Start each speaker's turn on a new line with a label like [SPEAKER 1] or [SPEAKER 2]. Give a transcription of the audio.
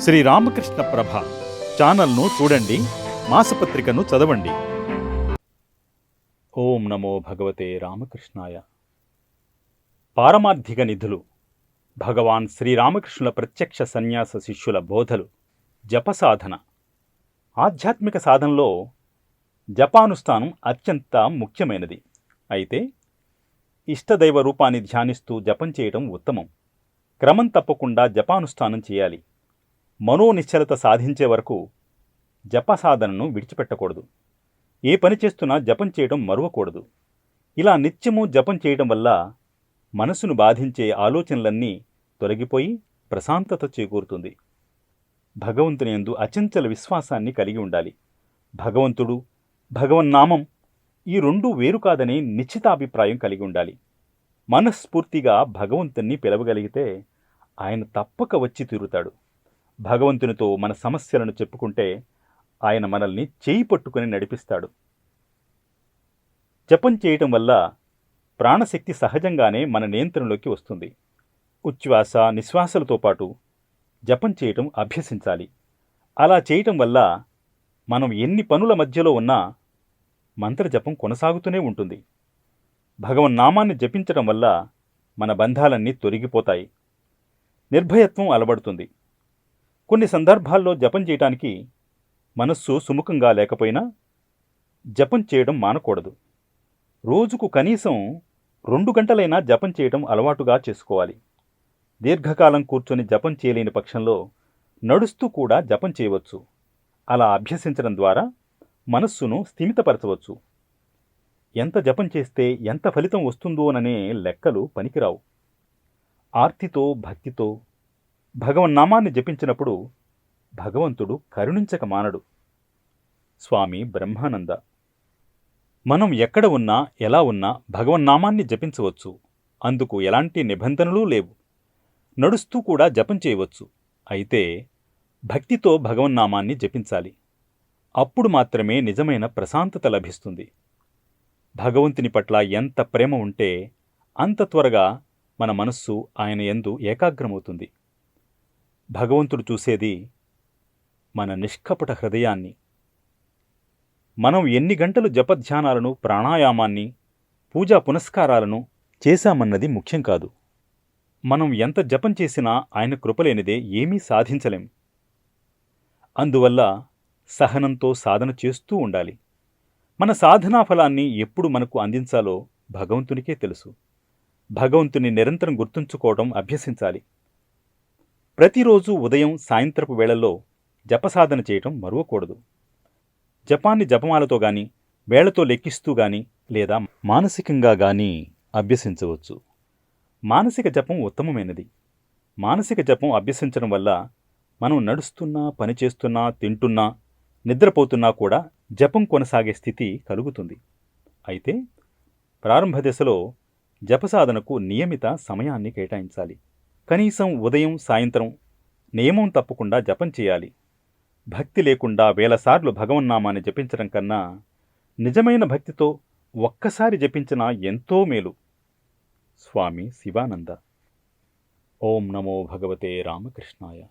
[SPEAKER 1] శ్రీ రామకృష్ణ ప్రభ ఛానల్ను చూడండి మాసపత్రికను చదవండి. ఓం నమో భగవతే రామకృష్ణాయ. పారమార్థిక నిధులు భగవాన్ శ్రీరామకృష్ణుల ప్రత్యక్ష సన్యాస శిష్యుల బోధలు జప సాధన. ఆధ్యాత్మిక సాధనలో జపానుష్ఠానం అత్యంత ముఖ్యమైనది. అయితే ఇష్టదైవ రూపాన్ని ధ్యానిస్తూ జపం చేయడం ఉత్తమం. క్రమం తప్పకుండా జపానుష్ఠానం చేయాలి. మనోనిశ్చలత సాధించే వరకు జప సాధనను విడిచిపెట్టకూడదు. ఏ పని చేస్తున్నా జపం చేయడం మరువకూడదు. ఇలా నిత్యము జపం చేయడం వల్ల మనసును బాధించే ఆలోచనలన్నీ తొలగిపోయి ప్రశాంతత చేకూరుతుంది. భగవంతుని ఎందు అచంచల విశ్వాసాన్ని కలిగి ఉండాలి. భగవంతుడు భగవన్నామం ఈ రెండూ వేరు కాదనే నిశ్చితాభిప్రాయం కలిగి ఉండాలి. మనస్ఫూర్తిగా భగవంతుణ్ణి పిలవగలిగితే ఆయన తప్పక వచ్చి తీరుతాడు. భగవంతునితో మన సమస్యలను చెప్పుకుంటే ఆయన మనల్ని చేయి పట్టుకుని నడిపిస్తాడు. జపం చేయటం వల్ల ప్రాణశక్తి సహజంగానే మన నియంత్రణలోకి వస్తుంది. ఉచ్ఛ్వాస నిశ్వాసలతో పాటు జపం చేయటం అభ్యసించాలి. అలా చేయటం వల్ల మనం ఎన్ని పనుల మధ్యలో ఉన్నా మంత్రజపం కొనసాగుతూనే ఉంటుంది. భగవన్నామాన్ని జపించటం వల్ల మన బంధాలన్నీ తొలగిపోతాయి. నిర్భయత్వం అలవడుతుంది. కొన్ని సందర్భాల్లో జపం చేయటానికి మనస్సు సుముఖంగా లేకపోయినా జపం చేయడం మానకూడదు. రోజుకు కనీసం రెండు గంటలైనా జపం చేయడం అలవాటుగా చేసుకోవాలి. దీర్ఘకాలం కూర్చొని జపం చేయలేని పక్షంలో నడుస్తూ కూడా జపం చేయవచ్చు. అలా అభ్యసించడం ద్వారా మనస్సును స్థిమితపరచవచ్చు. ఎంత జపం చేస్తే ఎంత ఫలితం వస్తుందోననే లెక్కలు పనికిరావు. ఆర్తితో భక్తితో భగవన్నామాన్ని జపించినప్పుడు భగవంతుడు కరుణించక మానడు. స్వామి బ్రహ్మానంద మనం ఎక్కడ ఉన్నా ఎలా ఉన్నా భగవన్నామాన్ని జపించవచ్చు. అందుకు ఎలాంటి నిబంధనలు లేవు. నడుస్తూ కూడా జపం చేయవచ్చు. అయితే భక్తితో భగవన్నామాన్ని జపించాలి. అప్పుడు మాత్రమే నిజమైన ప్రశాంతత లభిస్తుంది. భగవంతుని పట్ల ఎంత ప్రేమ ఉంటే అంత త్వరగా మన మనస్సు ఆయన ఎందు ఏకాగ్రమవుతుంది. భగవంతుడు చూసేది మన నిష్కపట హృదయాన్ని. మనం ఎన్ని గంటలు జపధ్యానాలను ప్రాణాయామాన్ని పూజా పునస్కారాలను చేశామన్నది ముఖ్యం కాదు. మనం ఎంత జపం చేసినా ఆయన కృపలేనిదే ఏమీ సాధించలేం. అందువల్ల సహనంతో సాధన చేస్తూ ఉండాలి. మన సాధనా ఫలాన్ని ఎప్పుడు మనకు అందించాలో భగవంతునికే తెలుసు. భగవంతుని నిరంతరం గుర్తుంచుకోవడం అభ్యసించాలి. ప్రతిరోజు ఉదయం సాయంత్రపు వేళల్లో జపసాధన చేయటం మరువకూడదు. జపాన్ని జపమాలతో గాని వేళతో లెక్కిస్తూ గాని లేదా మానసికంగా గాని అభ్యసించవచ్చు. మానసిక జపం ఉత్తమమైనది. మానసిక జపం అభ్యసించడం వల్ల మనం నడుస్తున్నా పనిచేస్తున్నా తింటున్నా నిద్రపోతున్నా కూడా జపం కొనసాగే స్థితి కలుగుతుంది. అయితే ప్రారంభ దశలో జపసాధనకు నియమిత సమయాన్ని కేటాయించాలి. కనీసం ఉదయం సాయంత్రం నియమం తప్పకుండా జపం చేయాలి. భక్తి లేకుండా వేలసార్లు భగవన్నామాన్ని జపించడం కన్నా నిజమైన భక్తితో ఒక్కసారి జపించినా ఎంతో మేలు. స్వామి శివానంద. ఓం నమో భగవతే రామకృష్ణాయ.